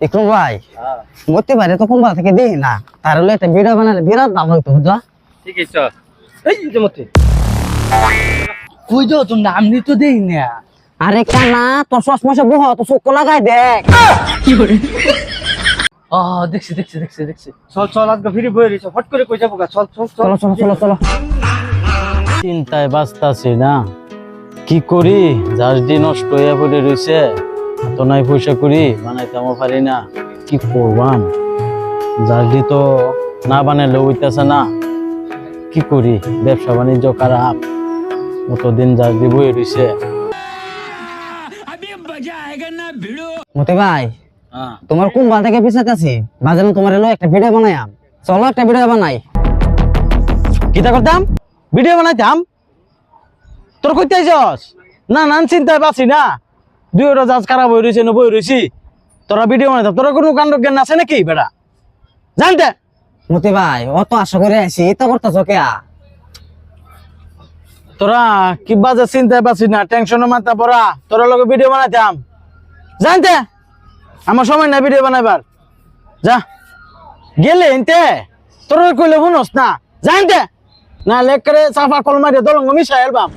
ইকরম ভাই মরতে পারে তো কোনবা থেকে দিই না। তার হলে একটা ভিডিও বানালে বিরাট দাম হইতো বুঝছ ঠিক আছে। এই যে মতে কই যাও তুমি নাম নি তো দেই না। আরে কানা তোর বহ তো চোখ লাগাই দেখ। ও দেখছি দেখছি দেখছি দেখছি। চল চল আজকে ফিরে বই রইছে ফট করে কই যাব গা? চল চল চলো। চলো চলো চলো চিন্তায় বাঁচতাছি না। কি করি? জার্জি নষ্ট হয়ে পড়ে রয়েছে এত নাই পয়সা করি বানাইতে আমার পারি না। কি করবাম জার্জি তো না বানাইলে হইতেছে না। কি করি? ব্যবসা বাণিজ্য খারাপ। অতদিন জার্জি বয়ে রয়েছে মতে ভাই হ্যাঁ। তোমার কোন থেকে পিছাতে আছি? বাজারে তোমার এলো একটা ভিডিও বানাইয়াম চলো একটা ভিডিও বানাই। কিতা করতাম? ভিডিও বানাইতাম? তোর কইতে না নান চিন্তায় বাঁচি না। দুই ওটা জাজ খারাপ হয়ে রয়েছে বই রয়েছি। তোরা ভিডিও বানাইতাম তোরা কোনো কাণ্ড জ্ঞান আছে নাকি, বেটা? জানতে? মতে ভাই, অত আশা করে আছি এটা করতেছ কে তোরা কি বাজে চিন্তায় বাঁচি না টেনশনে মাথা পড়া। তোরা লগে ভিডিও বানাইতাম। জানতে? আমার সময় না ভিডিও বানাইবার। যা। গেলে এনতে? তোরা কইলে শুনস না। জানতে? না লেখ করে চাফা কল মারিয়ে দলঙ্গ মিশাই এলবাম